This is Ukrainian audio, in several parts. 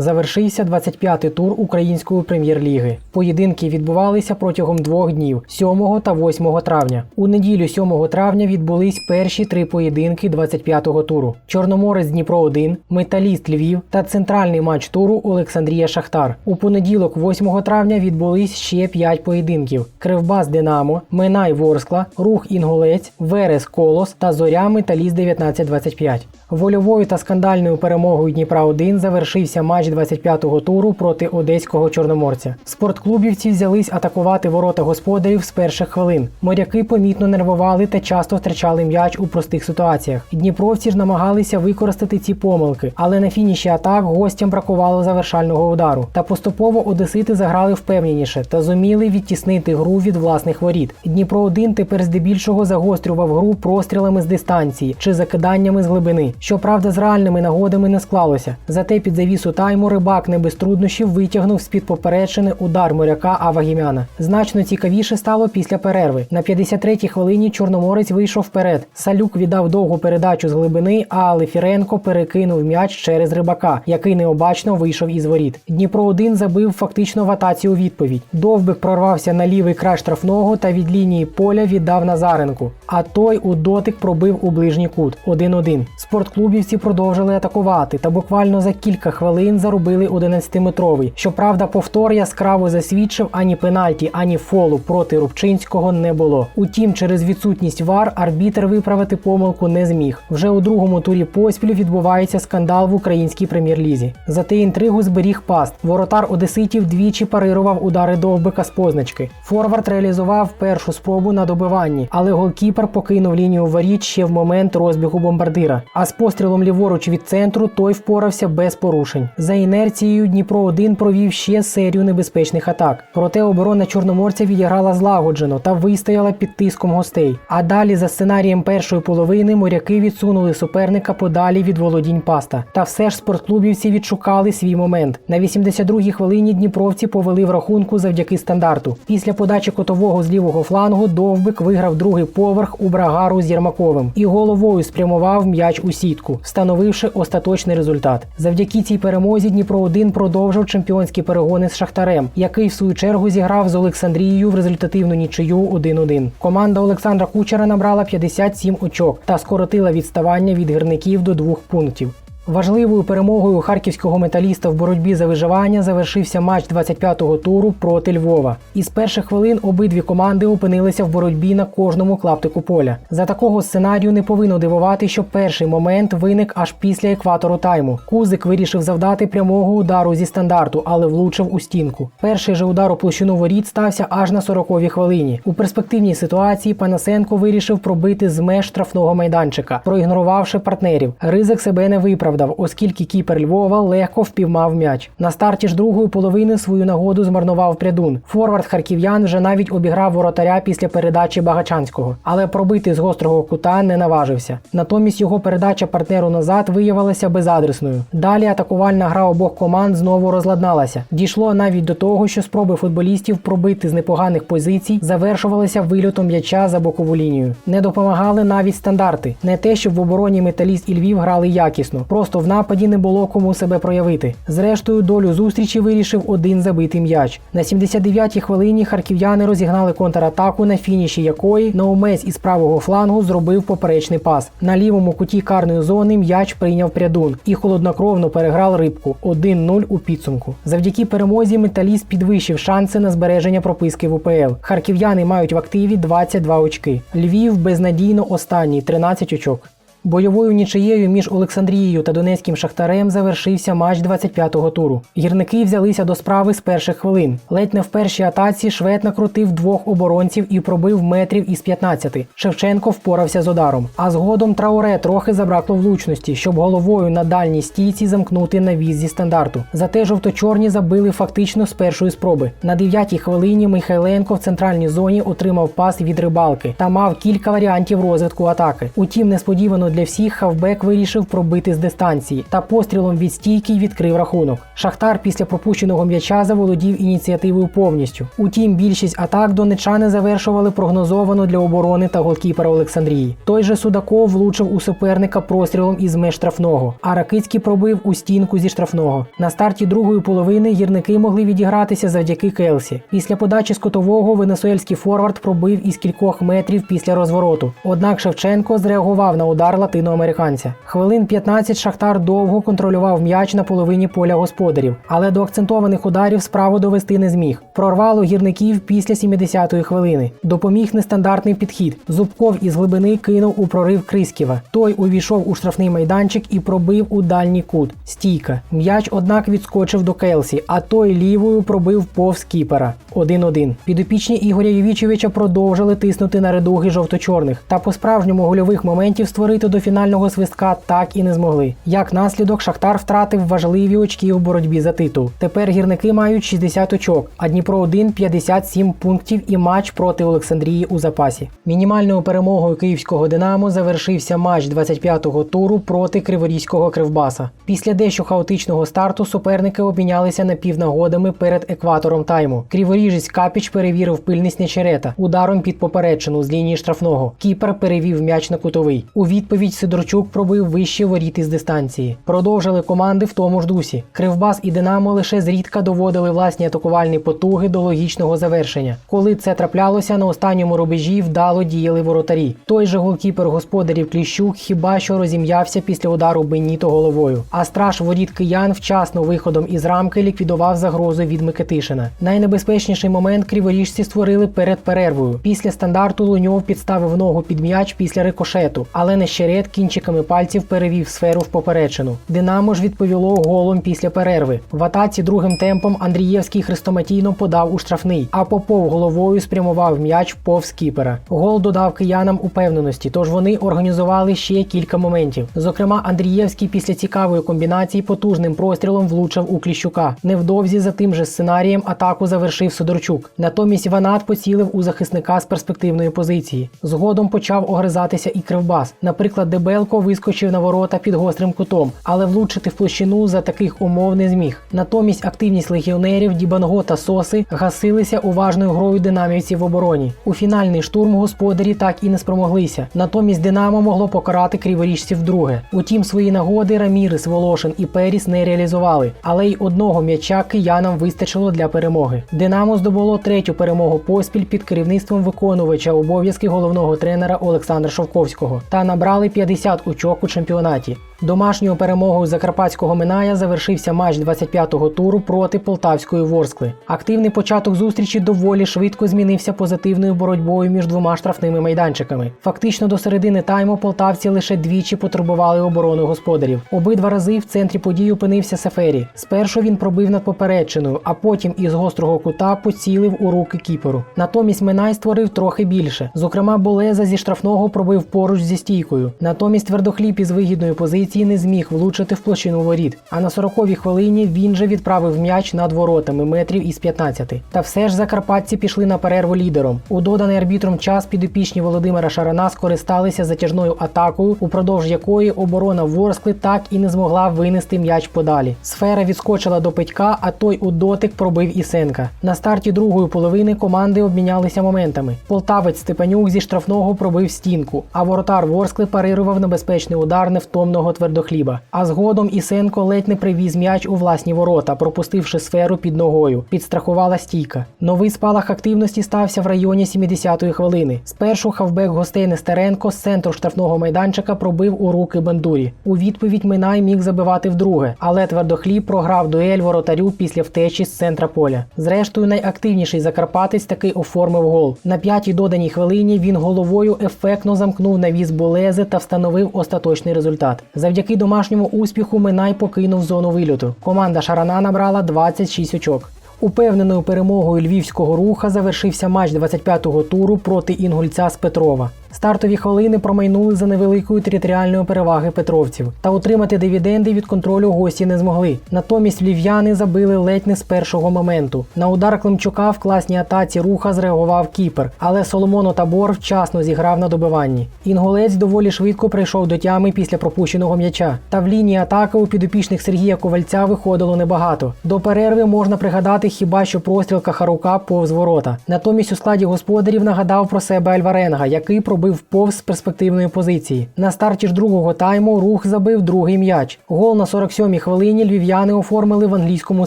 Завершився 25-й тур української прем'єр-ліги. Поєдинки відбувалися протягом двох днів 7 та 8 травня. У неділю 7 травня відбулись перші три поєдинки 25-го туру: Чорноморець Дніпро 1 Металіст Львів та центральний матч туру Олександрія Шахтар. У понеділок, 8 травня, відбулись ще п'ять поєдинків: Кривбас Динамо, Минай Ворскла, Рух Інгулець, Верес Колос та Зоря Металіст 1925. Вольовою та скандальною перемогою Дніпра 1 завершився матч 25-го туру проти одеського чорноморця. Спортклубівці взялись атакувати ворота господарів з перших хвилин. Моряки помітно нервували та часто втрачали м'яч у простих ситуаціях. Дніпровці ж намагалися використати ці помилки, але на фініші атак гостям бракувало завершального удару. Та поступово одесити заграли впевненіше та зуміли відтіснити гру від власних воріт. Дніпро 1 тепер здебільшого загострював гру прострілами з дистанції чи закиданнями з глибини. Щоправда, з реальними нагодами не склалося. Зате під завісу тайму рибак не без труднощів витягнув з-під поперечини удар моряка Авагімяна. Значно цікавіше стало після перерви. На 53-й хвилині Чорноморець вийшов вперед. Салюк віддав довгу передачу з глибини, а Алефіренко перекинув м'яч через рибака, який необачно вийшов із воріт. Дніпро 1 забив фактично в атаці у відповідь. Довбик прорвався на лівий край штрафного та від лінії поля віддав Назаренку. А той у дотик пробив у ближній кут 1-1. Спортклубівці продовжили атакувати та буквально за кілька хвилин заробили 11-метровий. Щоправда, повтор яскраво засвідчив ані пенальті, ані фолу проти Рубчинського не було. Утім, через відсутність вар арбітр виправити помилку не зміг. Вже у другому турі поспіль відбувається скандал в українській прем'єр-лізі. Зате інтригу зберіг паст. Воротар Одеситів двічі парирував удари довбика з позначки. Форвард реалізував першу спробу на добиванні, але голкіпер покинув лінію воріт ще в момент розбігу бомбардира. А з пострілом ліворуч від центру той впорався без порушень. За інерцією Дніпро 1 провів ще серію небезпечних атак. Проте оборона чорноморця відіграла злагоджено та вистояла під тиском гостей. А далі, за сценарієм першої половини, моряки відсунули суперника подалі від володінь паста. Та все ж спортклубівці відшукали свій момент. На 82-й хвилині дніпровці повели в рахунку завдяки стандарту. Після подачі котового з лівого флангу Довбик виграв другий поверх у брагару з Єрмаковим і головою спрямував м'яч у сітку, встановивши остаточний результат. Завдяки цій перемозі Дніпро 1 продовжив чемпіонські перегони з Шахтарем, який в свою чергу зіграв з Олександрією в результативну нічию 1-1. Команда Олександра Кучера набрала 57 очок та скоротила відставання від гірників до двох пунктів. Важливою перемогою харківського металіста в боротьбі за виживання завершився матч 25-го туру проти Львова. Із перших хвилин обидві команди опинилися в боротьбі на кожному клаптику поля. За такого сценарію не повинно дивувати, що перший момент виник аж після екватору тайму. Кузик вирішив завдати прямого удару зі стандарту, але влучив у стінку. Перший же удар у площину воріт стався аж на 40-й хвилині. У перспективній ситуації Панасенко вирішив пробити з меж штрафного майданчика, проігнорувавши партнерів. Ризик себе не виправдав, оскільки кіпер Львова легко впіймав м'яч. На старті ж другої половини свою нагоду змарнував прядун. Форвард харків'ян вже навіть обіграв воротаря після передачі Багачанського, але пробити з гострого кута не наважився. Натомість його передача партнеру назад виявилася безадресною. Далі атакувальна гра обох команд знову розладналася. Дійшло навіть до того, що спроби футболістів пробити з непоганих позицій завершувалися вильотом м'яча за бокову лінію. Не допомагали навіть стандарти. Не те, щоб в обороні металіст і Львів грали якісно, просто в нападі не було кому себе проявити. Зрештою, долю зустрічі вирішив один забитий м'яч. На 79-й хвилині харків'яни розігнали контратаку, на фініші якої Наумець із правого флангу зробив поперечний пас. На лівому куті карної зони м'яч прийняв прядун і холоднокровно переграв рибку 1-0 у підсумку. Завдяки перемозі металіст підвищив шанси на збереження прописки в УПЛ. Харків'яни мають в активі 22 очки. Львів безнадійно останній 13 очок. Бойовою нічиєю між Олександрією та Донецьким Шахтарем завершився матч 25-го туру. Гірники взялися до справи з перших хвилин. Ледь не в першій атаці швед накрутив двох оборонців і пробив метрів із 15. Шевченко впорався з ударом. А згодом Трауре трохи забракло влучності, щоб головою на дальній стійці замкнути навіз зі стандарту. Зате жовто-чорні забили фактично з першої спроби. На 9-й хвилині Михайленко в центральній зоні отримав пас від рибалки та мав кілька варіантів розвитку атаки. Утім, несподівано Для всіх хавбек вирішив пробити з дистанції та пострілом від стійки відкрив рахунок. Шахтар після пропущеного м'яча заволодів ініціативою повністю. Утім, більшість атак донечани завершували прогнозовано для оборони та голкіпера Олександрії. Той же Судаков влучив у суперника прострілом із меж штрафного, а Ракицький пробив у стінку зі штрафного. На старті другої половини гірники могли відігратися завдяки Келсі. Після подачі з котового венесуельський форвард пробив із кількох метрів після розвороту. Однак Шевченко зреагував на удар латиноамериканця. Хвилин 15 Шахтар довго контролював м'яч на половині поля господарів, але до акцентованих ударів справу довести не зміг. Прорвало гірників після 70-ї хвилини. Допоміг нестандартний підхід. Зубков із глибини кинув у прорив Крисківа. Той увійшов у штрафний майданчик і пробив у дальній кут. Стійка. М'яч, однак, відскочив до Келсі, а той лівою пробив повз кіпера. 1-1. Підопічні Ігоря Євічевича продовжили тиснути на редуги жовто-чорних, та по-справжньому гольових моментів створити до фінального свистка так і не змогли. Як наслідок, Шахтар втратив важливі очки у боротьбі за титул. Тепер гірники мають 60 очок, а Дніпро 1 57 пунктів і матч проти Олександрії у запасі. Мінімальною перемогою київського Динамо завершився матч 25-го туру проти Криворізького Кривбаса. Після дещо хаотичного старту суперники обмінялися напівнагодами перед екватором тайму. Криворіжець Капіч перевірив пильність Нечерета ударом під поперечину з лінії штрафного. Кіпер перевів м'яч на кутовий. У відповідь Сидорчук пробив вище воріт із дистанції. Продовжили команди в тому ж дусі. Кривбас і Динамо лише зрідка доводили власні атакувальні потуги до логічного завершення. Коли це траплялося на останньому рубежі, вдало діяли воротарі. Той же голкіпер господарів Кліщук хіба що розім'явся після удару Беніто головою. А страж воріт киян вчасно виходом із рамки ліквідував загрозу від Микитишина. Найнебезпечніший момент криворіжці створили перед перервою. Після стандарту Луньов підставив ногу під м'яч після рикошету, але нещерет кінчиками пальців перевів сферу в поперечину. Динамо ж відповіло голом після перерви. В атаці другим темпом Андрієвський хрестоматійно подав у штрафний, а Попов головою спрямував м'яч повз кіпера. Гол додав киянам упевненості, тож вони організували ще кілька моментів. Зокрема, Андрієвський після цікавої комбінації потужним прострілом влучив у Кліщука. Невдовзі за тим же сценарієм атаку завершив Сидорчук. Натомість Ванат поцілив у захисника з перспективної позиції. Згодом почав огризатися і кривбас. Наприклад, Дебелко вискочив на ворота під гострим кутом, але влучити в площину за таких умов не зміг. Натомість активність легіонерів Дібанго та Соси гасилися уважною грою динамівців в обороні. У фінальний штурм господарі так і не спромоглися. Натомість Динамо могло покарати криворіжців вдруге. Утім, свої нагоди Рамірес, Волошин і Періс не реалізували, але й одного м'яча киянам вистачило для перемоги. Динамо здобуло третю перемогу поспіль під керівництвом виконувача обов'язки головного тренера Олександра Шовковського та набрали 50 очок у чемпіонаті. Домашньою перемогою закарпатського Миная завершився матч 25-го туру проти полтавської Ворскли. Активний початок зустрічі доволі швидко змінився позитивною боротьбою між двома штрафними майданчиками. Фактично до середини тайму полтавці лише двічі потребували оборону господарів. Обидва рази в центрі подій опинився Сефері. Спершу він пробив над поперечиною, а потім із гострого кута поцілив у руки кіперу. Натомість Минай створив трохи більше. Зокрема, Болеза зі штрафного пробив поруч зі стійкою. Натомість твердохліб із вигідної позиції не зміг влучити в площину воріт. А на 40-й хвилині він же відправив м'яч над воротами метрів із 15. Та все ж закарпатці пішли на перерву лідером. У доданий арбітром час підопічні Володимира Шарана скористалися затяжною атакою, упродовж якої оборона Ворскли так і не змогла винести м'яч подалі. Сфера відскочила до Петька, а той у дотик пробив Ісенка. На старті другої половини команди обмінялися моментами. Полтавець Степанюк зі штрафного пробив стінку, а воротар Ворскли парирував небезпечний удар невтомного твердохліба. А згодом Ісенко ледь не привіз м'яч у власні ворота, пропустивши сферу під ногою. Підстрахувала стійка. Новий спалах активності стався в районі 70-ї хвилини. Спершу хавбек гостей Нестеренко з центру штрафного майданчика пробив у руки бандурі. У відповідь Минай міг забивати вдруге, але твердохліб програв дуель воротарю після втечі з центра поля. Зрештою, найактивніший закарпатець таки оформив гол. На п'ятій доданій хвилині він головою ефектно замкнув навіс Болези та встановив остаточний результат. Завдяки домашньому успіху Минай покинув зону вильоту. Команда Шарана набрала 26 очок. Упевненою перемогою львівського руха завершився матч 25-го туру проти інгульця з Петрова. Стартові хвилини промайнули за невеликою територіальної переваги петровців, та отримати дивіденди від контролю гості не змогли. Натомість львів'яни забили ледь не з першого моменту. На удар Климчука в класній атаці руха зреагував кіпер, але Соломоно Табор вчасно зіграв на добиванні. Інгулець доволі швидко прийшов до тями після пропущеного м'яча. Та в лінії атаки у підопічних Сергія Ковальця виходило небагато. До перерви можна пригадати хіба що простріл Кахарука повз ворота. Натомість у складі господарів нагадав про себе Альваренга, який пробив повз з перспективної позиції. На старті ж другого тайму рух забив другий м'яч. Гол на 47-й хвилині львів'яни оформили в англійському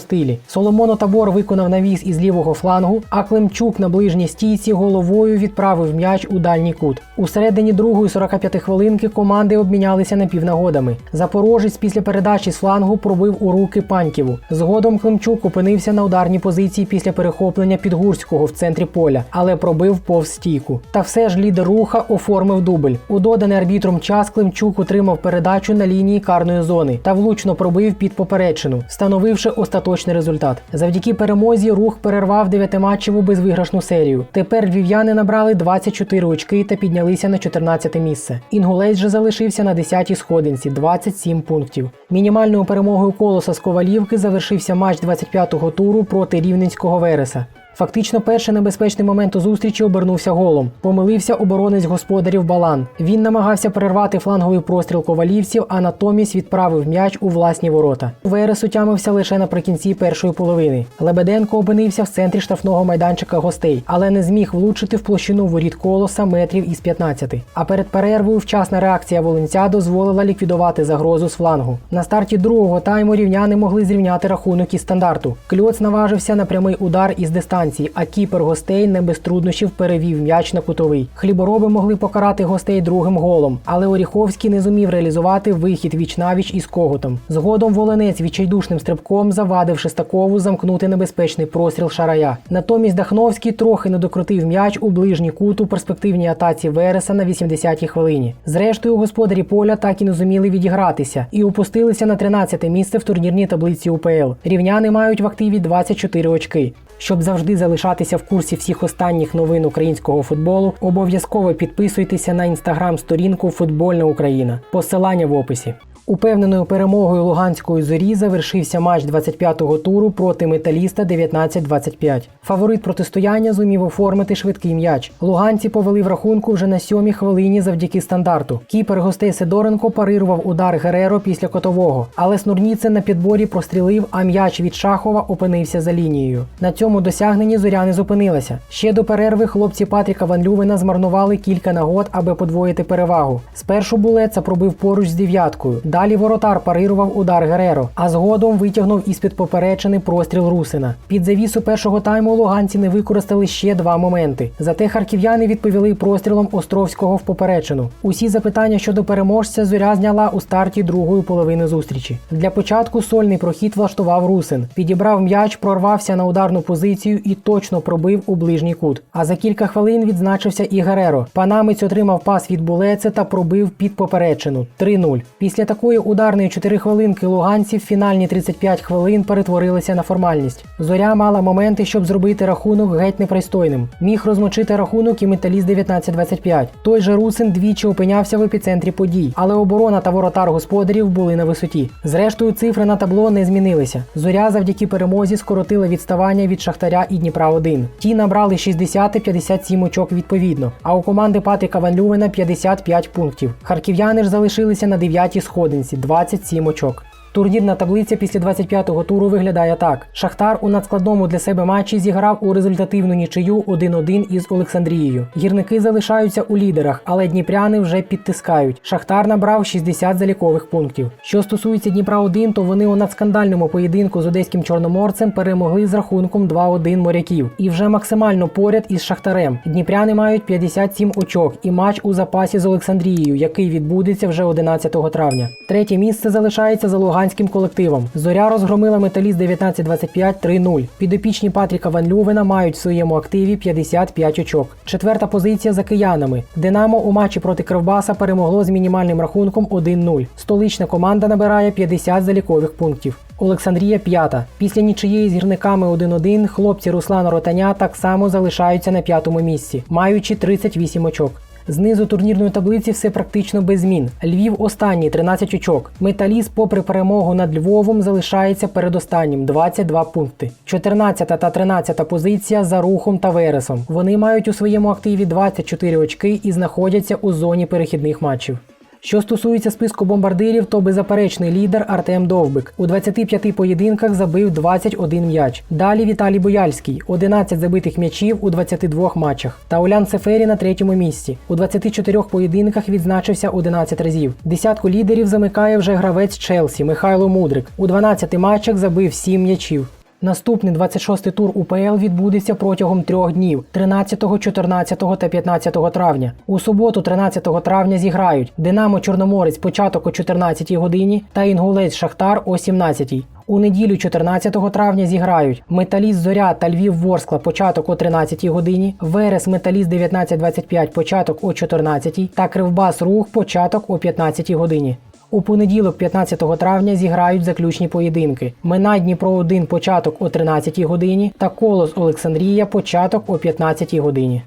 стилі. Соломоно Табор виконав навіс із лівого флангу, а Климчук на ближній стійці головою відправив м'яч у дальній кут. У середині другої 45 хвилинки команди обмінялися напівнагодами. Запорожець після передачі з флангу пробив у руки Паньківу. Згодом Климчук опинився на ударній позиції після перехоплення Підгурського в центрі поля, але пробив повз стійку. Та все ж лідер руха оформив дубль. У доданий арбітром час Климчук отримав передачу на лінії карної зони та влучно пробив під поперечину, встановивши остаточний результат. Завдяки перемозі рух перервав дев'ятиматчеву безвиграшну серію. Тепер львів'яни набрали 24 очки та піднялися на 14 місце. Інгулець же залишився на 10-й сходинці 27 пунктів. Мінімальною перемогою колоса з Ковалівки завершився матч 25-го туру проти рівненського Вереса. Фактично, перший небезпечний момент у зустрічі обернувся голом. Помилився оборонець господарів Балан. Він намагався перервати фланговий простріл ковалівців, а натомість відправив м'яч у власні ворота. Верес утямився лише наприкінці першої половини. Лебеденко опинився в центрі штрафного майданчика гостей, але не зміг влучити в площину воріт колоса метрів із 15. А перед перервою вчасна реакція волинця дозволила ліквідувати загрозу з флангу. На старті другого тайму рівняни могли зрівняти рахунок із стандарту. Кльоц наважився на прямий удар із дистанції, а кіпер гостей не без труднощів перевів м'яч на кутовий. Хлібороби могли покарати гостей другим голом, але Оріховський не зумів реалізувати вихід віч-навіч із коготом. Згодом волонець відчайдушним стрибком завадив Шестакову замкнути небезпечний простріл шарая. Натомість Дахновський трохи не докрутив м'яч у ближній кут у перспективній атаці Вереса на 80-й хвилині. Зрештою, господарі поля так і не зуміли відігратися і опустилися на 13-те місце в турнірній таблиці УПЛ. Рівняни мають в активі 24 очки. Щоб завжди залишатися в курсі всіх останніх новин українського футболу, обов'язково підписуйтеся на інстаграм-сторінку Футбольна Україна. Посилання в описі. Упевненою перемогою Луганської зорі завершився матч 25-го туру проти металіста 19-25. Фаворит протистояння зумів оформити швидкий м'яч. Луганці повели в рахунку вже на сьомій хвилині завдяки стандарту. Кіпер гостей Сидоренко парирував удар Гереро після котового, але Снурніцин на підборі прострілив, а м'яч від Шахова опинився за лінією. На цьому досягненні зоря не зупинилася. Ще до перерви хлопці Патріка Ван Лювена змарнували кілька нагод, аби подвоїти перевагу. Спершу булеца пробив поруч з дев'яткою. Далі воротар парирував удар Гереро, а згодом витягнув із-під поперечини простріл Русина. Під завісу першого тайму луганці не використали ще два моменти. Зате харків'яни відповіли прострілом Островського в поперечину. Усі запитання щодо переможця зоря зняла у старті другої половини зустрічі. Для початку сольний прохід влаштував Русин. Підібрав м'яч, прорвався на ударну позицію і точно пробив у ближній кут. А за кілька хвилин відзначився і Гереро. Панамець отримав пас від Булеце та пробив під поперечину 3-0. Після такої ударної 4 хвилинки луганців фінальні 35 хвилин перетворилися на формальність. Зоря мала моменти, щоб зробити рахунок геть непристойним. Міг розмочити рахунок і металіст 19-25. Той же Русин двічі опинявся в епіцентрі подій, але оборона та воротар господарів були на висоті. Зрештою, цифри на табло не змінилися. Зоря завдяки перемозі скоротила відставання від Шахтаря і Дніпра 1 Ті набрали 60 і 57 очок відповідно. А у команди Патріка Ван Лювена 55 пунктів. Харків'яни ж залишилися на 9-й сходинці 27 очок. Турнірна таблиця після 25-го туру виглядає так: Шахтар у надскладному для себе матчі зіграв у результативну нічию 1-1 із Олександрією. Гірники залишаються у лідерах, але дніпряни вже підтискають. Шахтар набрав 60 залікових пунктів. Що стосується Дніпра 1 то вони у надскандальному поєдинку з одеським чорноморцем перемогли з рахунком 2-1 моряків і вже максимально поряд із Шахтарем. Дніпряни мають 57 очок і матч у запасі з Олександрією, який відбудеться вже 11 травня. Третє місце залишається за Луганським колективом. Зоря розгромила металіст 1925 3-0. Підопічні Патріка Ван Лювена мають в своєму активі 55 очок. Четверта позиція за киянами. Динамо у матчі проти Кривбаса перемогло з мінімальним рахунком 1-0. Столична команда набирає 50 залікових пунктів. Олександрія п'ята. Після нічиєї з гірниками 1-1 хлопці Руслана Ротаня так само залишаються на п'ятому місці, маючи 38 очок. Знизу турнірної таблиці все практично без змін. Львів останній 13 очок. Металіст, попри перемогу над Львовом, залишається передостаннім 22 пункти. 14 та 13 позиція за рухом та вересом. Вони мають у своєму активі 24 очки і знаходяться у зоні перехідних матчів. Що стосується списку бомбардирів, то беззаперечний лідер Артем Довбик. У 25 поєдинках забив 21 м'яч. Далі Віталій Бояльський 11 забитих м'ячів у 22 матчах. Та Олян Сефері на третьому місці. У 24 поєдинках відзначився 11 разів. Десятку лідерів замикає вже гравець Челсі Михайло Мудрик. У 12 матчах забив 7 м'ячів. Наступний 26-й тур УПЛ відбудеться протягом трьох днів 13, 14 та 15 травня. У суботу, 13 травня, зіграють Динамо Чорноморець початок о 14 годині та Інгулець Шахтар о 17-й. У неділю 14 травня зіграють Металіст Зоря та Львів Ворскла початок о 13 годині, Верес Металіст 1925 початок о 14 та Кривбас Рух початок о 15 годині. У понеділок, 15 травня, зіграють заключні поєдинки. Минай Дніпро 1 початок о 13 годині та Колос Олександрія початок о 15 годині.